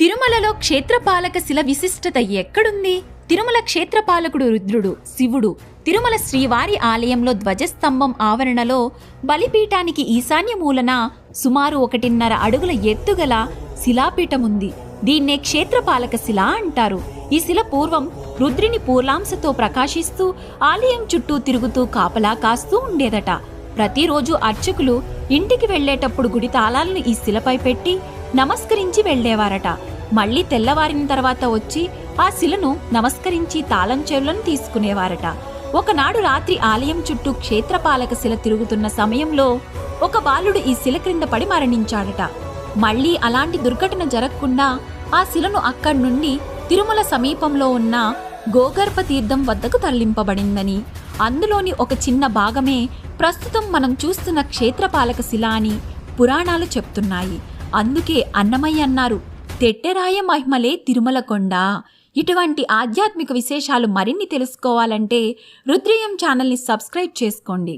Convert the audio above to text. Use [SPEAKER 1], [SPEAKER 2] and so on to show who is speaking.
[SPEAKER 1] తిరుమలలో క్షేత్రపాలక శిల విశిష్టత ఎక్కడుంది? తిరుమల క్షేత్రపాలకుడు రుద్రుడు శివుడు. తిరుమల శ్రీవారి ఆలయంలో ధ్వజస్తంభం ఆవరణలో బలిపీఠానికి ఈశాన్య మూలన సుమారు ఒకటిన్నర అడుగుల ఎత్తుగల శిలాపీఠం ఉంది దీన్నే క్షేత్రపాలక శిల అంటారు. ఈ శిల పూర్వం రుద్రుని పూర్లాంశతో ప్రకాశిస్తూ ఆలయం చుట్టూ తిరుగుతూ కాపలా కాస్తూ ఉండేదట. ప్రతిరోజు అర్చకులు ఇంటికి వెళ్ళేటప్పుడు గుడి తాళాలను ఈ శిలపై పెట్టి నమస్కరించి వెళ్ళేవారట. మళ్ళీ తెల్లవారిన తర్వాత వచ్చి ఆ శిలను నమస్కరించి తాళం చెరులను తీసుకునేవారట. ఒకనాడు రాత్రి ఆలయం చుట్టూ క్షేత్రపాలక శిల తిరుగుతున్న సమయంలో ఒక బాలుడు ఈ శిల క్రింద పడి మరణించాడట. మళ్ళీ అలాంటి దుర్ఘటన జరగకుండా ఆ శిలను అక్కడి నుండి తిరుమల సమీపంలో ఉన్న గోగర్భ తీర్థం వద్దకు తరలింపబడిందని అందులోని ఒక చిన్న భాగమే ప్రస్తుతం మనం చూస్తున్న క్షేత్రపాలక శిల అని పురాణాలు చెప్తున్నాయి. అందుకే అన్నమయ్య అన్నారు తెట్టెరాయ మహిమలే తిరుమల కొండ. ఇటువంటి ఆధ్యాత్మిక విశేషాలు మరిన్ని తెలుసుకోవాలంటే రుద్రయం ఛానల్ని సబ్స్క్రైబ్ చేసుకోండి.